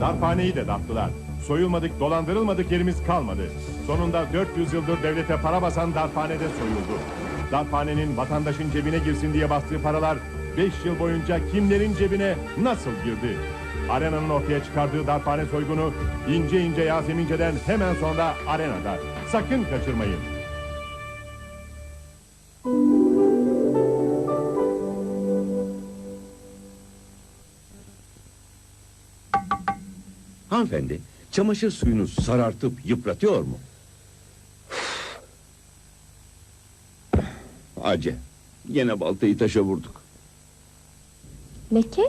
Darphaneyi de dağıttılar. Soyulmadık, dolandırılmadık yerimiz kalmadı. Sonunda 400 yıldır devlete para basan darphanede soyuldu. Darphanenin vatandaşın cebine girsin diye bastığı paralar 5 yıl boyunca kimlerin cebine nasıl girdi? Arena'nın ortaya çıkardığı darphane soygunu ince ince Yasemince'den hemen sonra arenada. Sakın kaçırmayın. Hanımefendi, çamaşır suyunu sarartıp yıpratıyor mu? Acı. Yine baltayı taşa vurduk. Leke?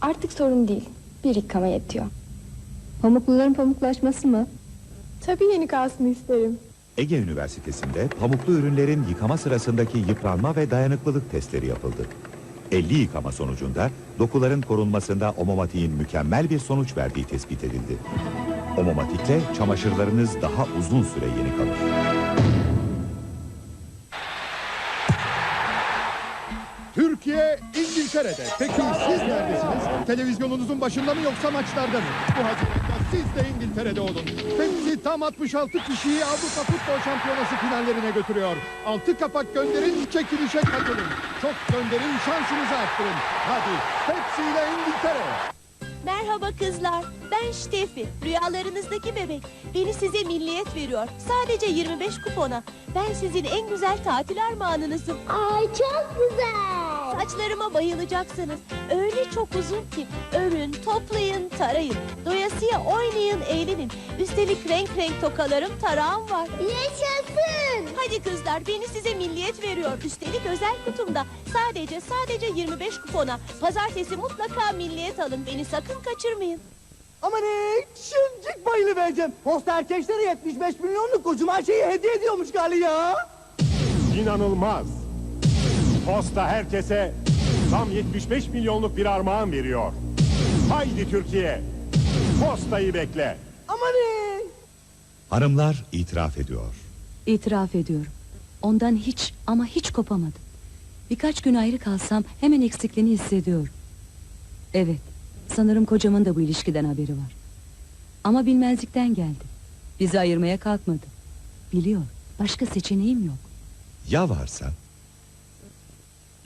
Artık sorun değil. Bir yıkama yetiyor. Pamukluların pamuklaşması mı? Tabii yeni kalsın isterim. Ege Üniversitesi'nde pamuklu ürünlerin yıkama sırasındaki yıpranma ve dayanıklılık testleri yapıldı. 50 yıkama sonucunda dokuların korunmasında omomatiğin mükemmel bir sonuç verdiği tespit edildi. Omomatikle çamaşırlarınız daha uzun süre yeni kalır. Türkiye İngiltere'de. Peki siz neredesiniz? Televizyonunuzun başında mı yoksa maçlarda mı? Bu hazırlıkta siz de İngiltere'de olun. Pepsi tam 66 kişiyi Avrupa Futbol Şampiyonası finallerine götürüyor. Altı kapak gönderin, çekilişe katılın. Çok gönderin, şansınızı arttırın. Hadi Pepsi ile İngiltere. Merhaba kızlar. Ben Steffi. Rüyalarınızdaki bebek. Beni size milliyet veriyor. Sadece 25 kupona. Ben sizin en güzel tatil armağanınızım. Ay çok güzel. Saçlarıma bayılacaksınız. Öyle çok uzun ki. Örün, toplayın, tarayın. Doyasıya oynayın, eğlenin. Üstelik renk renk tokalarım, tarağım var. Yaşasın. Hadi kızlar beni size milliyet veriyor. Üstelik özel kutumda. Sadece sadece 25 kupona. Pazartesi mutlaka milliyet alın. Beni sakın kaçırmayın. Ama ne? Şıncık bayılı vereceğim. Posta erkeklere 75 milyonluk kocaman şeyi hediye ediyormuş galiba ya. İnanılmaz. Posta herkese tam 75 milyonluk bir armağan veriyor. Haydi Türkiye. Postayı bekle. Ama ne? Hanımlar itiraf ediyor. İtiraf ediyorum. Ondan hiç ama hiç kopamadım. Birkaç gün ayrı kalsam hemen eksikliğini hissediyorum. Evet, sanırım kocamın da bu ilişkiden haberi var. Ama bilmezlikten geldi. Bizi ayırmaya kalkmadı. Biliyor, başka seçeneğim yok. Ya varsa?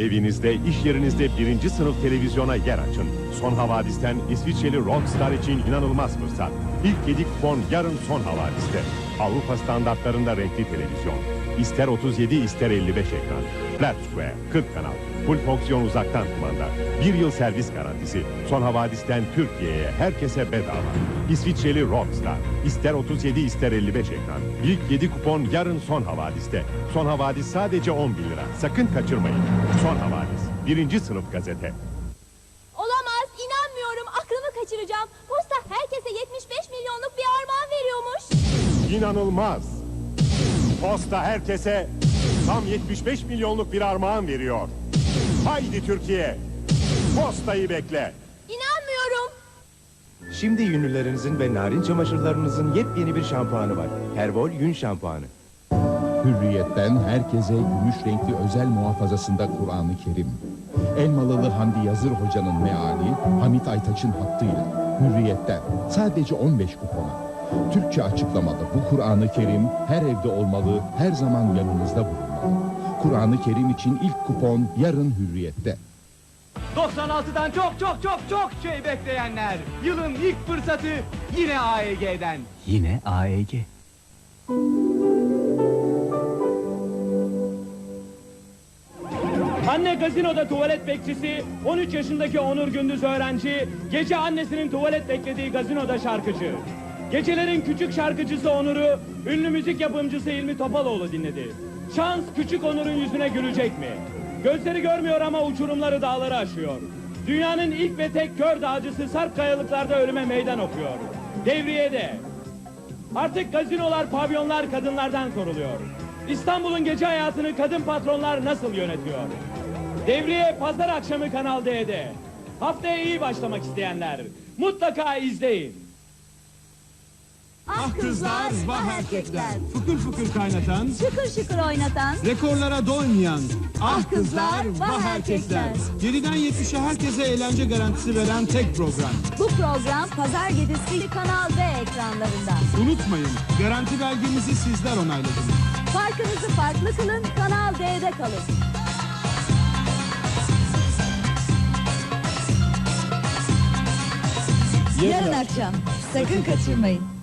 Evinizde, iş yerinizde birinci sınıf televizyona yer açın. Son havadisten İsviçreli Rockstar için inanılmaz fırsat. İlk 7 kupon yarın son havadiste. Avrupa standartlarında renkli televizyon. İster 37 ister 55 ekran. Flat Square, 40 kanal. Full fonksiyon uzaktan kumanda. Bir yıl servis garantisi. Son havadisten Türkiye'ye herkese bedava. İsviçreli Rockstar. İster 37 ister 55 ekran. İlk 7 kupon yarın son havadiste. Son havadis sadece 10 bin lira. Sakın kaçırmayın. Son havadis. Birinci sınıf gazete. Olamaz, inanmıyorum. Aklımı kaçıracağım. Posta herkese 75 milyonluk bir armağan veriyormuş. İnanılmaz. Posta herkese tam 75 milyonluk bir armağan veriyor. Haydi Türkiye. Postayı bekle. İnanmıyorum. Şimdi yünlülerinizin ve narin çamaşırlarınızın yepyeni bir şampuanı var. Hervol Yün Şampuanı. Hürriyetten herkese gümüş renkli özel muhafazasında Kur'an-ı Kerim. Elmalılı Hamdi Yazır Hoca'nın meali Hamit Aytaç'ın hattıyla. Hürriyetten sadece 15 kupona. Türkçe açıklamalı bu Kur'an-ı Kerim her evde olmalı, her zaman yanınızda bulunmalı. Kur'an-ı Kerim için ilk kupon yarın Hürriyet'te. 96'dan çok çok çok çok şey bekleyenler. Yılın ilk fırsatı yine AEG'den. Yine AEG. Anne gazinoda tuvalet bekçisi, 13 yaşındaki Onur Gündüz öğrenci, gece annesinin tuvalet beklediği gazinoda şarkıcı. Gecelerin küçük şarkıcısı Onur'u, ünlü müzik yapımcısı İlmi Topaloğlu dinledi. Şans küçük Onur'un yüzüne gülecek mi? Gözleri görmüyor ama uçurumları dağları aşıyor. Dünyanın ilk ve tek kör dağcısı sarp kayalıklarda ölüme meydan okuyor. Devriye'de. Artık gazinolar, pavyonlar kadınlardan koruluyor. İstanbul'un gece hayatını kadın patronlar nasıl yönetiyor? Devriye pazar akşamı Kanal D'de. Haftaya iyi başlamak isteyenler mutlaka izleyin. Ah kızlar, vah erkekler. Fıkır fıkır kaynatan, Şıkır şıkır oynatan. rekorlara doymayan. Ah kızlar, vah erkekler. 7'den 70'e herkese eğlence garantisi veren tek program. Bu program pazar gecesi Kanal D ekranlarında. Unutmayın, garanti belgemizi sizler onayladınız. Farkınızı farklı kılın, Kanal D'de kalın. Yarın akşam sakın kaçırmayın.